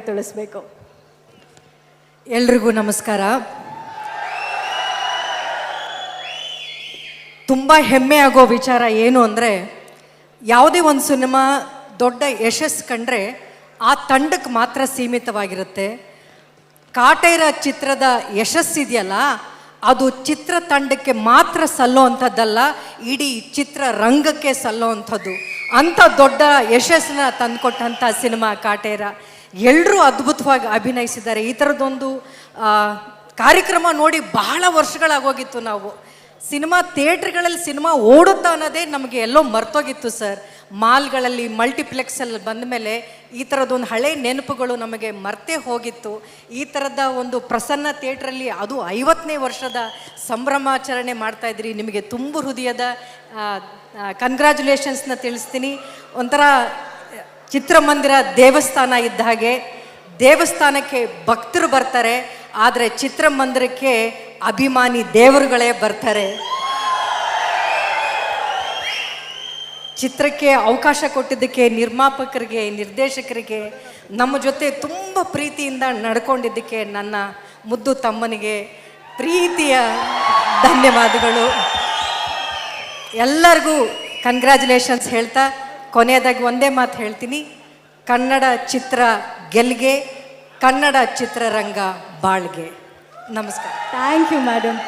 ತಿಳಿಸ್ಬೇಕು. ಎಲ್ರಿಗೂ ನಮಸ್ಕಾರ. ತುಂಬ ಹೆಮ್ಮೆ ಆಗೋ ವಿಚಾರ ಏನು ಅಂದರೆ, ಯಾವುದೇ ಒಂದು ಸಿನಿಮಾ ದೊಡ್ಡ ಯಶಸ್ಸು ಕಂಡ್ರೆ ಆ ತಂಡಕ್ಕೆ ಮಾತ್ರ ಸೀಮಿತವಾಗಿರುತ್ತೆ. ಕಾಟೇರ ಚಿತ್ರದ ಯಶಸ್ಸಿದೆಯಲ್ಲ ಅದು ಚಿತ್ರ ತಂಡಕ್ಕೆ ಮಾತ್ರ ಸಲ್ಲೋ ಅಂಥದ್ದಲ್ಲ ಇಡೀ ಚಿತ್ರರಂಗಕ್ಕೆ ಸಲ್ಲೋ ಅಂಥದ್ದು ಅಂಥ ದೊಡ್ಡ ಯಶಸ್ಸನ್ನ ತಂದುಕೊಟ್ಟಂಥ ಸಿನಿಮಾ ಕಾಟೇರ. ಎಲ್ಲರೂ ಅದ್ಭುತವಾಗಿ ಅಭಿನಯಿಸಿದ್ದಾರೆ. ಈ ಥರದ್ದೊಂದು ಕಾರ್ಯಕ್ರಮ ನೋಡಿ ಬಹಳ ವರ್ಷಗಳಾಗೋಗಿತ್ತು ನಾವು. ಸಿನಿಮಾ ಥಿಯೇಟ್ರ್ಗಳಲ್ಲಿ ಸಿನಿಮಾ ಓಡುತ್ತಾ ಅನ್ನೋದೇ ನಮಗೆ ಎಲ್ಲೋ ಮರ್ತೋಗಿತ್ತು ಸರ್. ಮಾಲ್ಗಳಲ್ಲಿ, ಮಲ್ಟಿಪ್ಲೆಕ್ಸಲ್ಲಿ ಬಂದ ಮೇಲೆ ಈ ಥರದೊಂದು ಹಳೆ ನೆನಪುಗಳು ನಮಗೆ ಮರ್ತೇ ಹೋಗಿತ್ತು. ಈ ಥರದ ಒಂದು ಪ್ರಸನ್ನ ಥಿಯೇಟ್ರಲ್ಲಿ ಅದು ಐವತ್ತನೇ ವರ್ಷದ ಸಂಭ್ರಮಾಚರಣೆ ಮಾಡ್ತಾಯಿದ್ರಿ ನಿಮಗೆ ತುಂಬ ಹೃದಯದ ಕನ್ಗ್ರ್ಯಾಚುಲೇಷನ್ಸ್ನ ತಿಳಿಸ್ತೀನಿ. ಒಂಥರ ಚಿತ್ರಮಂದಿರ ದೇವಸ್ಥಾನ ಇದ್ದ ಹಾಗೆ ದೇವಸ್ಥಾನಕ್ಕೆ ಭಕ್ತರು ಬರ್ತಾರೆ, ಆದರೆ ಚಿತ್ರಮಂದಿರಕ್ಕೆ ಅಭಿಮಾನಿ ದೇವರುಗಳೇ ಬರ್ತಾರೆ. ಚಿತ್ರಕ್ಕೆ ಅವಕಾಶ ಕೊಟ್ಟಿದ್ದಕ್ಕೆ, ನಿರ್ಮಾಪಕರಿಗೆ, ನಿರ್ದೇಶಕರಿಗೆ, ನಮ್ಮ ಜೊತೆ ತುಂಬ ಪ್ರೀತಿಯಿಂದ ನಡ್ಕೊಂಡಿದ್ದಕ್ಕೆ ನನ್ನ ಮುದ್ದು ತಮ್ಮನಿಗೆ ಪ್ರೀತಿಯ ಧನ್ಯವಾದಗಳು. ಎಲ್ಲರಿಗೂ ಕಂಗ್ರ್ಯಾಚುಲೇಷನ್ಸ್ ಹೇಳ್ತಾ ಕೊನೆಯದಾಗಿ ಒಂದೇ ಮಾತು ಹೇಳ್ತೀನಿ. ಕನ್ನಡ ಚಿತ್ರ ಗೆಲ್ಗೆ ಕನ್ನಡ ಚಿತ್ರರಂಗ ಬಾಳ್ಗೆ. ನಮಸ್ಕಾರ. Thank you madam